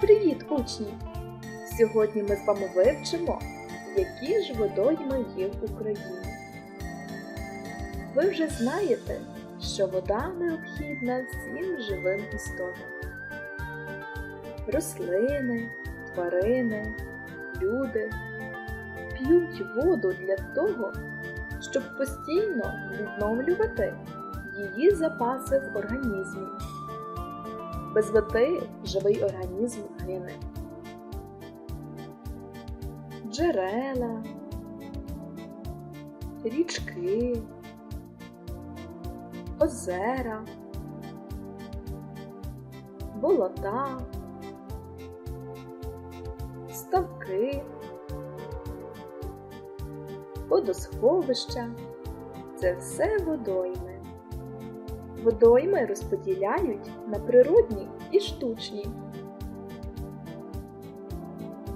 Привіт, учні! Сьогодні ми з вами вивчимо, які ж водойми є в Україні. Ви вже знаєте, що вода необхідна всім живим істотам. Рослини, тварини, люди п'ють воду для того, щоб постійно відновлювати її запаси в організмі. Без води живий організм гине. Джерела, річки, озера, болота, ставки, водосховища це все водойми. Водойми розподіляють на природні і штучні.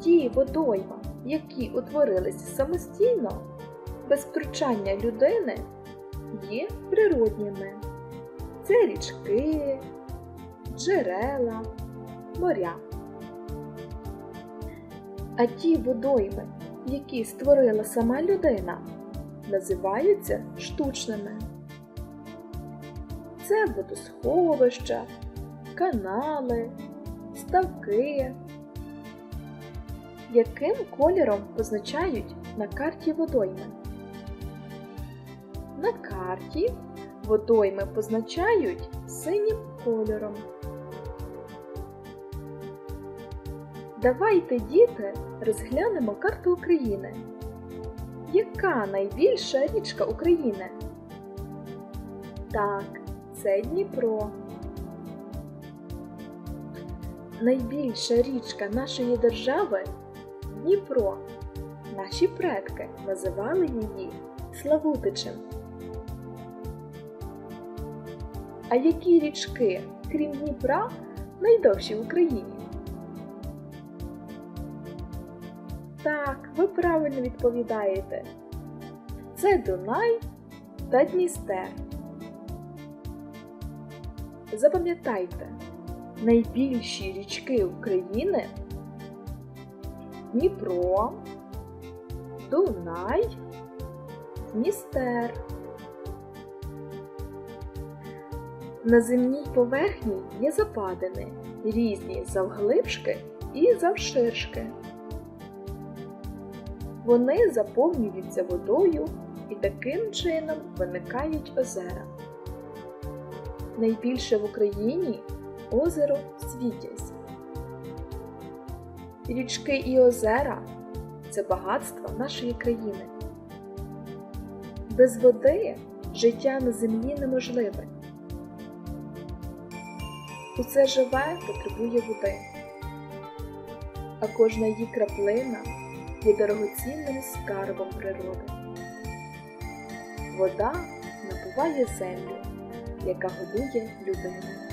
Ті водойма, які утворились самостійно, без втручання людини, є природніми. Це річки, джерела, моря. А ті водойми, які створила сама людина, називаються штучними це водосховища, канали, ставки. Яким кольором позначають на карті водойми? На карті водойми позначають синім кольором. Давайте, діти, розглянемо карту України. Яка найбільша річка України? Так, це Дніпро. Найбільша річка нашої держави Дніпро. Наші предки називали її Славутичем. А які річки, крім Дніпра, найдовші в Україні? Так, ви правильно відповідаєте. Це Дунай та Дністер. Запам'ятайте, найбільші річки України Дніпро, Дунай, Дністер. На земній поверхні є западини, різні завглибшки і завширшки. Вони заповнюються водою і таким чином виникають озера. Найбільше в Україні озеро Світязь. Річки і озера це багатство нашої країни. Без води життя на землі неможливе. Усе живе потребує води, а кожна її краплина є дорогоцінним скарбом природи. Вода напуває землю яка годує людину.